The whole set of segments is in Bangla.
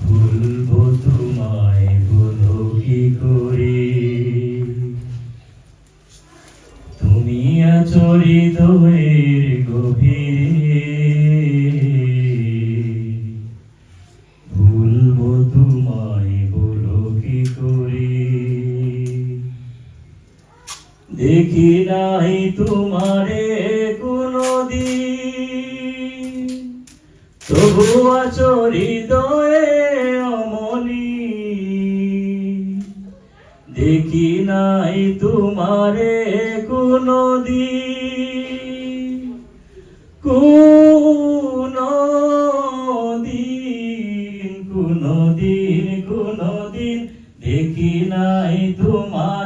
ভুলবো তোমায় কি করে? তুমি আছো হৃদয়ের দেখি নাই তোমারে কোনো দিন তবু আছো অমনি। দেখি নাই তোমারে কোনো দিন কোনো দিন কোনো দিন কোনো দিন দেখি নাই তোমারে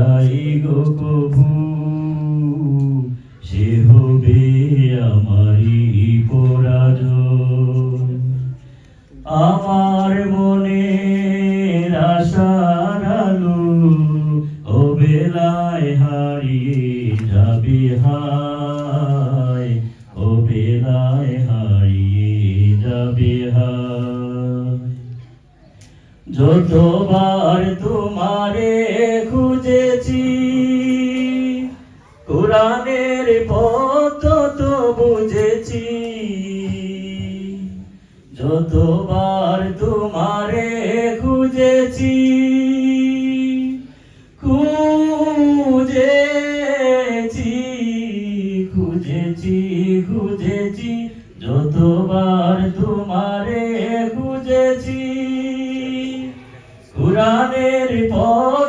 যাই গো কবু সে হবে আমারই পরাজয়। আমার মনে আশার আলো ও বেলায় হারিয়ে যাবে হায়। ও বেলায় হারিয়ে যাবে হায়। যতবার তোমারে কোরআনের পথ তো বুঝেছি। যতবার তোমারে খুঁজেছি খুঁজেছি খুঁজেছি খুঁজেছি, যতবার তোমারে খুঁজেছি। কোরআনের পথ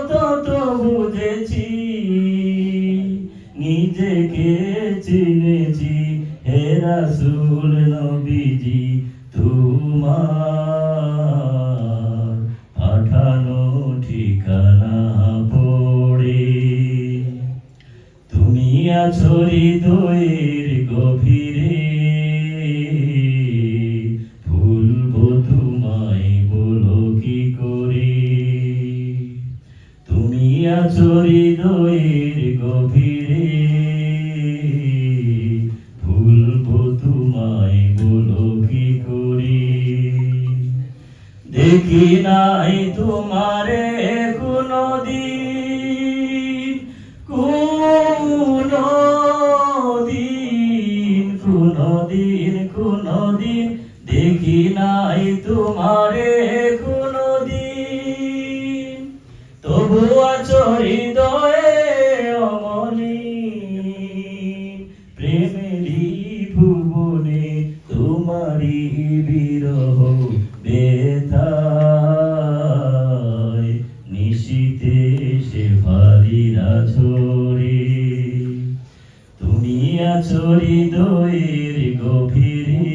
আছো হৃদয়ের গভীরে, ভুলবো তোমায় বলো কি করে? তুমি আছো হৃদয়ের গভীরে, ভুলবো তোমায় বলো কি করে? দেখি নাই তোমারে কোনো দিন কোনো দিন কোনদিন কোনো দিন দেখি নাই তোমারে কোনদিন। তবু আছো হৃদয়ে অমনি প্রেমেরই নিয়া চরি দইর গভীরে।